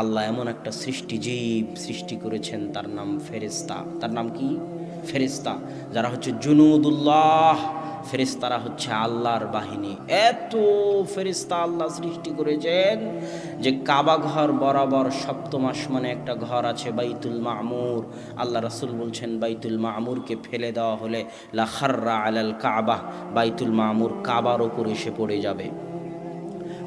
আল্লাহ এমন একটা সৃষ্টি, জীব সৃষ্টি করেছেন, তার নাম ফেরেস্তা তার নাম কি? ফেরেস্তা যারা হচ্ছে জুনুদুল্লাহ ফেরেস্তারা হচ্ছে আল্লাহর বাহিনী। এত ফেরেস্তা আল্লাহ সৃষ্টি করেছেন যে কাবা ঘর বরাবর সপ্তম আসমানে একটা ঘর আছে, বাইতুল মামুর। আল্লাহ রাসুল বলছেন, বাইতুল মামুরকে ফেলে দেওয়া হলে লাখাররা আলাল কাবা। বাইতুল মামুর কাবার ওপর এসে পড়ে যাবে।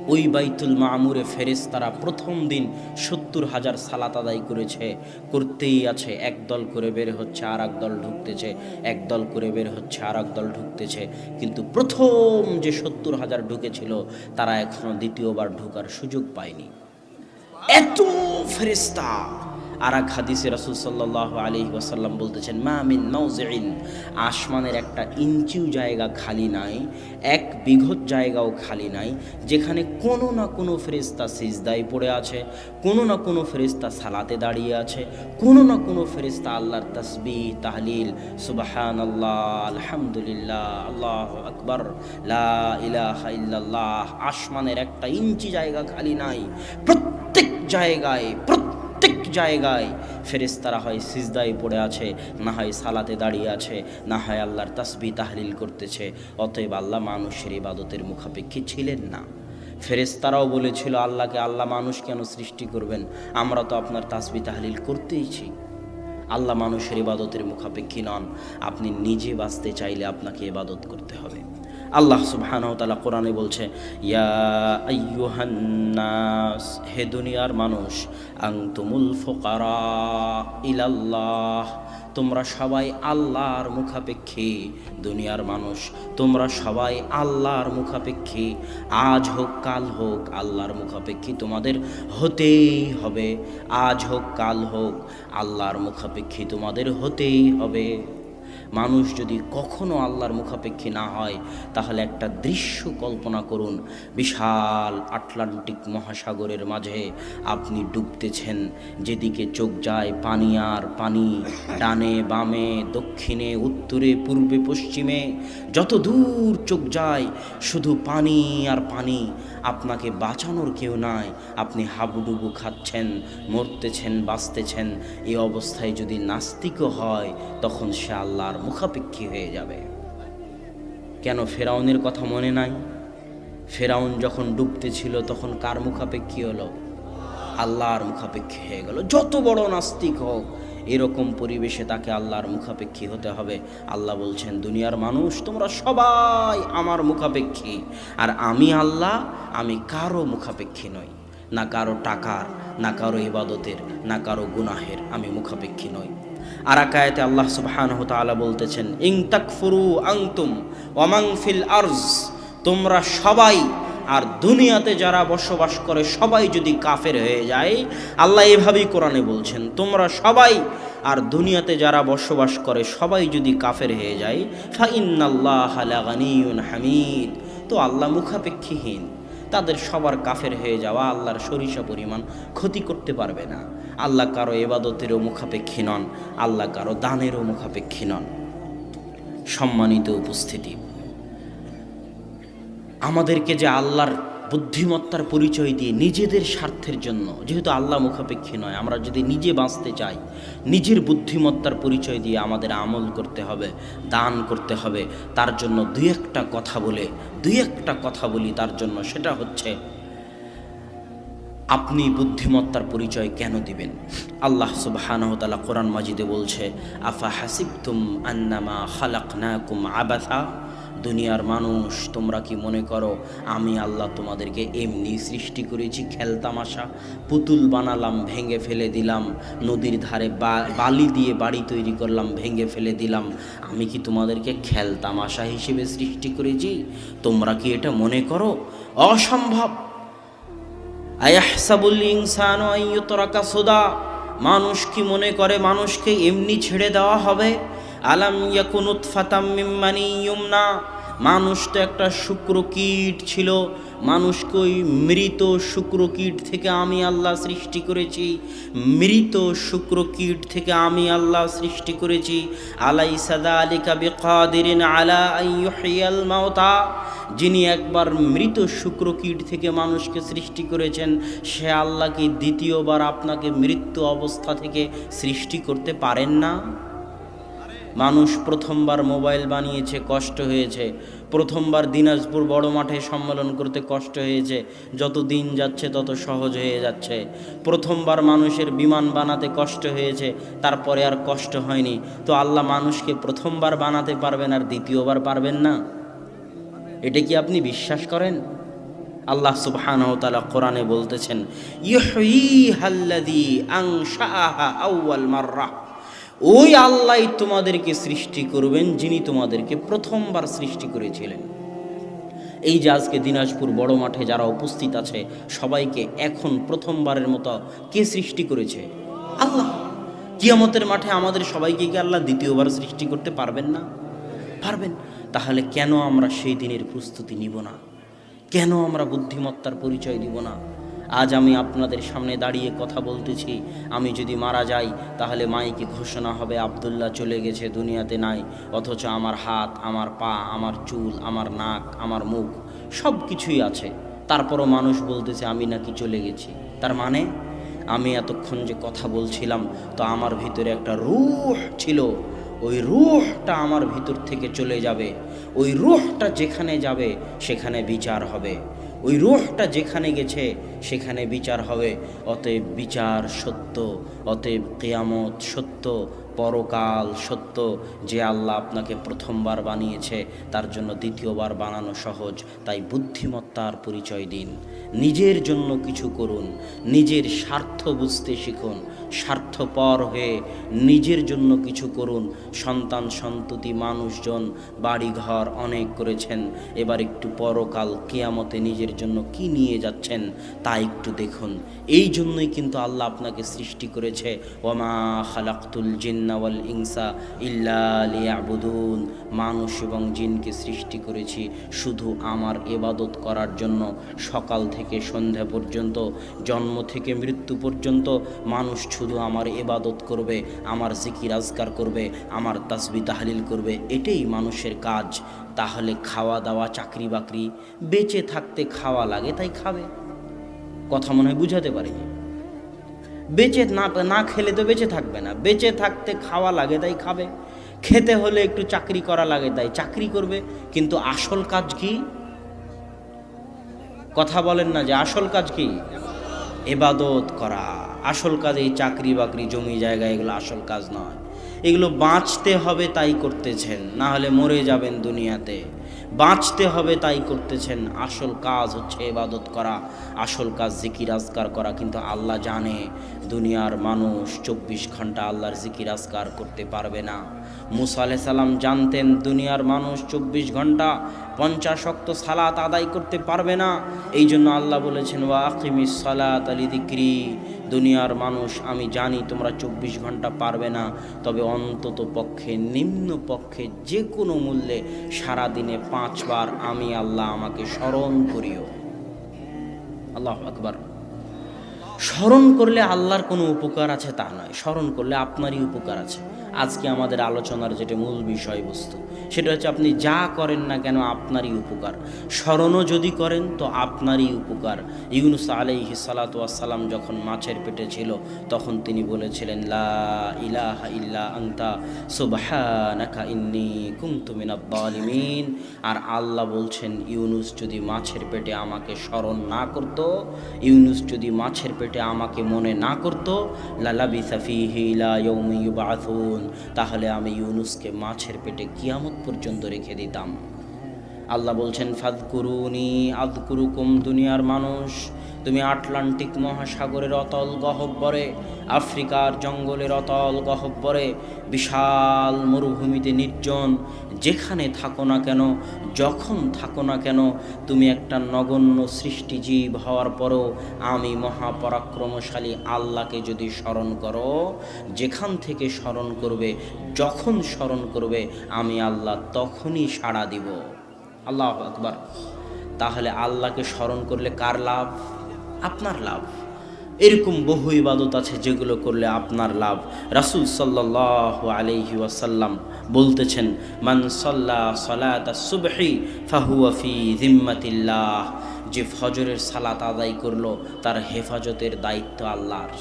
ওই বাইতুল মামুরে ফেরেস তারা প্রথম দিন সত্তর হাজার সালাত আদায় করেছে। করতেই আছে এক দল করে বের হচ্ছে আর দল ঢুকতেছে এক দল করে বের হচ্ছে আর দল ঢুকতেছে। কিন্তু প্রথম যে সত্তর হাজার ঢুকেছিল, তারা এখনও দ্বিতীয়বার ঢুকার সুযোগ পায়নি। এত ফেরেস্তা আর এক হাদিসে রসুল সাল্লাহ আলী ওয়াসাল্লাম বলতেছেন, মা মিন নৌজেইন আসমানের একটা ইঞ্চিও জায়গা খালি নাই, এক বিঘত জায়গাও খালি নাই, যেখানে কোনো না কোনো ফেরিস্তা সিজদায় পড়ে আছে, কোনো না কোনো ফেরিস্তা সালাতে দাঁড়িয়ে আছে, কোনো না কোনো ফেরিস্তা আল্লাহর তসবি তাহলিল সুবাহান আল্লাহ আলহামদুলিল্লাহ, আল্লাহ আকবর আসমানের একটা ইঞ্চি জায়গা খালি নাই, প্রত্যেক জায়গায় জায়গায়। ফেরেস্তারা হয় সিজদায় পড়ে আছে, না হয় সালাতে দাঁড়িয়ে আছে, না হয় আল্লাহর তাসবি তাহলিল করতেছে। অতএব আল্লাহ মানুষের ইবাদতের মুখাপেক্ষী ছিলেন না। ফেরেস্তারাও বলেছিল, আল্লাহকে আল্লাহ মানুষ কেন সৃষ্টি করবেন? আমরা তো আপনার তাসবি তাহলিল করতেইছি আল্লাহ মানুষের ইবাদতের মুখাপেক্ষী নন। আপনি নিজে বাঁচতে চাইলে আপনাকে ইবাদত করতে হবে। আল্লাহ সুবহানাহু তাআলা কোরআনে বলছে, ইয়া আইয়ুহান্নাস হে দুনিয়ার মানুষ, আনতুমুল ফুকারা ইলাল্লাহ, তোমরা সবাই আল্লাহর মুখাপেক্ষী দুনিয়ার মানুষ, তোমরা সবাই আল্লাহর মুখাপেক্ষী, আজ হোক কাল হোক আল্লাহর মুখাপেক্ষী তোমাদের হতেই হবে, আজ হোক কাল হোক আল্লাহর মুখাপেক্ষী তোমাদের হতেই হবে। মানুষ যদি কখনো আল্লাহর মুখাপেক্ষী না হয়, তাহলে একটা দৃশ্য কল্পনা করুন। বিশাল আটলান্টিক মহাসাগরের মাঝে আপনি ডুবতেছেন। যেদিকে চোখ যায় পানি আর পানি, ডানে বামে, দক্ষিণে, উত্তরে, পূর্বে, পশ্চিমে। যত দূর চোখ যায়, শুধু পানি আর পানি। আপনাকে বাঁচানোর কেউ নাই। আপনি হাবুডুবু খাচ্ছেন, মরতেছেন, বাঁচতেছেন। এই অবস্থায় যদি নাস্তিকও হয়, তখন সে আল্লাহর মুখাপেক্ষী হয়ে যাবে। কেন ফেরাউনের কথা মনে নাই? ফেরাউন যখন ডুবতে ছিল, তখন কার মুখাপেক্ষী হলো? আল্লাহর মুখাপেক্ষী হয়ে গেল। যত বড় নাস্তিক হোক, এরকম পরিবেশে তাকে আল্লাহর মুখাপেক্ষী হতে হবে। আল্লাহ বলছেন, দুনিয়ার মানুষ, তোমরা সবাই আমার মুখাপেক্ষী। আর আমি আল্লাহ, আমি কারও মুখাপেক্ষী নই। না কারও টাকার, না কারও ইবাদতের, না কারও গুনাহের আমি মুখাপেক্ষী নই। আর আল্লাহ সুবহানাহু তাআলা বলতেছেন, ইং তাকফুরু আনতুম ওয়ামাং ফিল আরজ তোমরা সবাই আর দুনিয়াতে যারা বসবাস করে সবাই যদি কাফের হয়ে যায়, আল্লাহ এভাবেই কোরআনে বলছেন, তোমরা সবাই আর দুনিয়াতে যারা বসবাস করে সবাই যদি কাফের হয়ে যায় ফা ইন্নাল্লাহ লাগানিউন হামিদ তো আল্লাহ মুখাপেক্ষীহীন। তাদের সবার কাফের হয়ে যাওয়া আল্লাহর সরিষা পরিমাণ ক্ষতি করতে পারবে না। আল্লাহ কারও এবাদতেরও মুখাপেক্ষী নন, আল্লাহ কারও দানেরও মুখাপেক্ষী নন। সম্মানিত উপস্থিতি। আমাদেরকে যে আল্লাহর বুদ্ধিমত্তার পরিচয় দিয়ে নিজেদের স্বার্থের জন্য, যেহেতু আল্লাহ মুখাপেক্ষী নয়, আমরা যদি নিজে বাঁচতে চাই, নিজের বুদ্ধিমত্তার পরিচয় দিয়ে আমাদের আমল করতে হবে, দান করতে হবে, তার জন্য দুই একটা কথা বলে, দুই একটা কথা বলি তার জন্য, সেটা হচ্ছে আপনি বুদ্ধিমত্তার পরিচয় কেন দিবেন? আল্লাহ সুবহানাহু কোরআন মাজিদে বলছে, আফা হাসিবতুম আন্নামা খালাকনাকুম আবাথা দুনিয়ার মানুষ, তোমরা কি মনে করো, আমি আল্লাহ তোমাদেরকে এমনি সৃষ্টি করেছি খেলতামাশা পুতুল বানালাম, ভেঙে ফেলে দিলাম, নদীর ধারে বালি দিয়ে বাড়ি তৈরি করলাম, ভেঙে ফেলে দিলাম। আমি কি তোমাদেরকে খেলতামাশা হিসেবে সৃষ্টি করেছি? তোমরা কি এটা মনে করো? অসম্ভব! আয়াহসাবুল ইনসান আইয়ুতরাকা সুদা। মানুষ কি মনে করে মানুষকে এমনি ছেড়ে দেওয়া হবে? আলাম ইয়াকুন ফাতাম মিম্মানি ইয়ুমনা মানুষ তো একটা শুক্রকীট ছিল। মানুষকে ওই মৃত শুক্রকীট থেকে আমি আল্লাহ সৃষ্টি করেছি। মৃত শুক্রকীট থেকে আমি আল্লাহ সৃষ্টি করেছি। আলাই সাদা আলিকা বেকাদিন আলা আইয়াল মাওতা যিনি একবার মৃত শুক্রকীট থেকে মানুষকে সৃষ্টি করেছেন, সে আল্লাহকে দ্বিতীয়বার আপনাকে মৃত্যু অবস্থা থেকে সৃষ্টি করতে পারেন না? মানুষ প্রথমবার মোবাইল বানিয়েছে, কষ্ট হয়েছে। প্রথমবার দিনাজপুর বড় মাঠে সম্মেলন করতে কষ্ট হয়েছে। যত দিন যাচ্ছে, তত সহজ হয়ে যাচ্ছে। প্রথমবার মানুষের বিমান বানাতে কষ্ট হয়েছে, তারপরে আর কষ্ট হয়নি। তো আল্লাহ মানুষকে প্রথমবার বানাতে পারবেন আর দ্বিতীয়বার পারবেন না? এটা কি আপনি বিশ্বাস করেন? আল্লাহ সুবহান তাআলা কোরআনে বলতেছেন ইউহয়িহাল্লাযী আনশাআহা আউয়াল মাররা। ওই আল্লাহ তোমাদেরকে সৃষ্টি করবেন যিনি তোমাদেরকে প্রথমবার সৃষ্টি করেছিলেন। এই যে আজকে দিনাজপুর বড় মাঠে যারা উপস্থিত আছে, সবাইকে এখন প্রথমবারের মতো কে সৃষ্টি করেছে? আল্লাহ। কিয়ামতের মাঠে আমাদের সবাইকে কি আল্লাহ দ্বিতীয়বার সৃষ্টি করতে পারবেন না? পারবেন। তাহলে কেন আমরা সেই দিনের প্রস্তুতি নিব না? কেন আমরা বুদ্ধিমত্তার পরিচয় দিব না? আজ আমি আপনাদের সামনে দাঁড়িয়ে কথা বলতেছি। আমি যদি মারা যাই, তাহলে মাইকে ঘোষণা হবে, আবদুল্লাহ চলে গেছে দুনিয়াতে নাই। অথচ আমার হাত, আমার পা, আমার চুল, আমার নাক, আমার মুখ সব কিছুই আছে। তারপরও মানুষ বলতেছে, আমি নাকি চলে গেছি। তার মানে আমি এতক্ষণ যে কথা বলছিলাম, তো আমার ভিতরে একটা রুহ ছিল। ওই রুহটা আমার ভিতর থেকে চলে যাবে। ওই রুহটা যেখানে যাবে, সেখানে বিচার হবে। ওই রুহটা যেখানে গেছে, সেখানে বিচার হবে। অতএব বিচার সত্য, অতএব কেয়ামত সত্য, পরকাল সত্য। যে আল্লাহ আপনাকে প্রথমবার বানিয়েছে, তার জন্য দ্বিতীয়বার বানানো সহজ। তাই বুদ্ধিমত্তার পরিচয় দিন। নিজের জন্য কিছু করুন। নিজের স্বার্থ বুঝতে শিখুন। স্বার্থপর হয়ে নিজের জন্য কিছু করুন। সন্তান, সন্ততি, মানুষজন, বাড়িঘর অনেক করেছেন। এবার একটু পরকাল, কেয়ামতে নিজের জন্য কি নিয়ে যাচ্ছেন তা একটু দেখুন। এই জন্যই কিন্তু আল্লাহ আপনাকে সৃষ্টি করেছে, ওমা খালাক্তুল জিন্নাওয়াল ইংসা ইল্লা লিয়াবুদুন। মানুষ এবং জিনকে সৃষ্টি করেছি শুধু আমার এবাদত করার জন্য। সকাল থেকে সন্ধ্যা পর্যন্ত, জন্ম থেকে মৃত্যু পর্যন্ত মানুষ শুধু আমার এবাদত করবে, আমার জিকির আজকার করবে, আমার তাসবি তাহলিল করবে, এটাই মানুষের কাজ। তাহলে খাওয়া দাওয়া, চাকরি বাকরি, বেঁচে থাকতে খাওয়া লাগে তাই খাবে। কথা মনে হয় বুঝাতে পারিনি। বেঁচে না না খেলে তো বেঁচে থাকবে না। বেঁচে থাকতে খাওয়া লাগে তাই খাবে। খেতে হলে একটু চাকরি করা লাগে তাই চাকরি করবে। কিন্তু আসল কাজ কি? কথা বলেন না যে আসল কাজ কি? এবাদত করা। আসল কাজ এই চাকরি বাকরি, জমি জায়গা, এগুলো আসল কাজ নয়। এগুলো বাঁচতে হবে তাই করতেছেন, না হলে মরে যাবেন দুনিয়াতে। বাঁচতে হবে তাই করতেছেন। আসল কাজ হচ্ছে এবাদত করা, আসল কাজ জিকির, আজকার করা। কিন্তু আল্লাহ জানে, দুনিয়ার মানুষ চব্বিশ ঘণ্টা আল্লাহর জিকির, আজকার করতে পারবে না। মুসা সাল্লাম জানতেন, দুনিয়ার মানুষ চব্বিশ ঘণ্টা পঞ্চাশ অক্ত সালাত আদায় করতে পারবে না। এই জন্য আল্লাহ বলেছেন ওয়াকিমি সালাত আলী দিক্রি দুনিয়ার মানুষ, আমি জানি তোমরা চব্বিশ ঘণ্টা পারবে না, তবে অন্তত পক্ষে, নিম্ন পক্ষে যে কোনো মূল্যে সারাদিনে পাঁচবার আমি আল্লাহ আমাকে স্মরণ করিও। আল্লাহ আকবার। স্মরণ করলে আল্লাহর কোনো উপকার আছে তা নয়, স্মরণ করলে আপনারই উপকার আছে। আজকে আমাদের আলোচনার যেটা মূল বিষয়বস্তু, সেটা হচ্ছে আপনি যা করেন না কেন আপনারই উপকার। স্মরণও যদি করেন, তো আপনারই উপকার। ইউনুস আলাইহি সালাতাম যখন মাছের পেটে ছিল, তখন তিনি বলেছিলেন, লা ইলাহা ইল্লা আন্তা, সুবহানাকা ইন্নী মিনাদ আর আল্লাহ বলছেন, ইউনুস যদি মাছের পেটে আমাকে স্মরণ না করত, ইউনুস যদি মাছের পেটে আমাকে মনে না করত লালাবি সাফিহি ইলা ইয়ৌমি ইউবাথুন তাহলে আমি ইউনুসকে মাছের পেটে কিয়ামত পর্যন্ত রেখে দিতাম। আল্লাহ বলছেন ফাদকুরুনি আদকুরুকুম দুনিয়ার মানুষ। তুমি আটলান্টিক মহাসাগরের অতল গহব্বরে, আফ্রিকার জঙ্গলের অতল গহব্বরে, বিশাল মরুভূমিতে নির্জন, যেখানে থাকো না কেন, যখন থাকো না কেন, তুমি একটা নগণ্য সৃষ্টিজীব হওয়ার পরও আমি মহাপরাক্রমশালী আল্লাহকে যদি স্মরণ করো, যেখান থেকে স্মরণ করবে, যখন স্মরণ করবে, আমি আল্লাহ তখনই সাড়া দিব। আল্লাহ আকবার। তাহলে আল্লাহকে স্মরণ করলে কার লাভ? আপনার লাভ। এরকম বহু ইবাদত আছে যেগুলো করলে আপনার লাভ। রাসুল সাল্লাহ আলহি ওয়াসাল্লাম বলতেছেন, মান সাল্লা সালাত সুবহি ফাহুয়া ফি জিম্মাতিল্লাহ যে ফজরের সালাত আদায় করল, তার হেফাজতের দায়িত্ব আল্লাহর।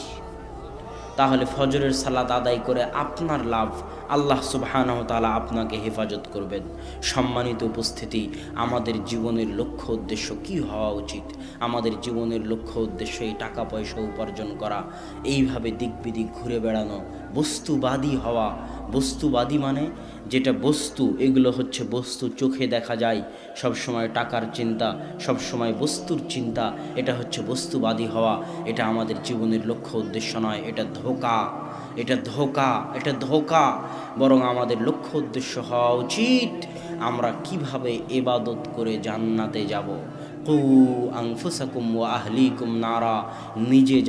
তাহলে ফজরের সালাত আদায় করে আপনার লাভ আল্লাহ সুবহানাহ তাআলা আপনাকে হেফাজত করবেন। সম্মানিত উপস্থিতি, আমাদের জীবনের লক্ষ্য উদ্দেশ্য কি হওয়া উচিত? আমাদের জীবনের লক্ষ্য উদ্দেশ্য এই টাকা পয়সা উপার্জন করা, এইভাবে দিক বিদিক ঘুরে বেড়ানো, বস্তুবাদী হওয়া। বস্তুবাদী মানে যেটা বস্তু, এগুলো হচ্ছে বস্তু, চোখে দেখা যায় সব সময় টাকার চিন্তা সব সময় বস্তুর চিন্তা, এটা হচ্ছে বস্তুবাদী হওয়া। এটা আমাদের জীবনের লক্ষ্য উদ্দেশ্য নয়, এটা ধোকা। এটা ধোকা এটা ধোকা। বরং আমাদের লক্ষ্য উদ্দেশ্য হওয়া উচিত আমরা কীভাবে এবাদত করে জান্নাতে যাব। কু আংফুসাকুম ও আহলিকুম নারা। নিজে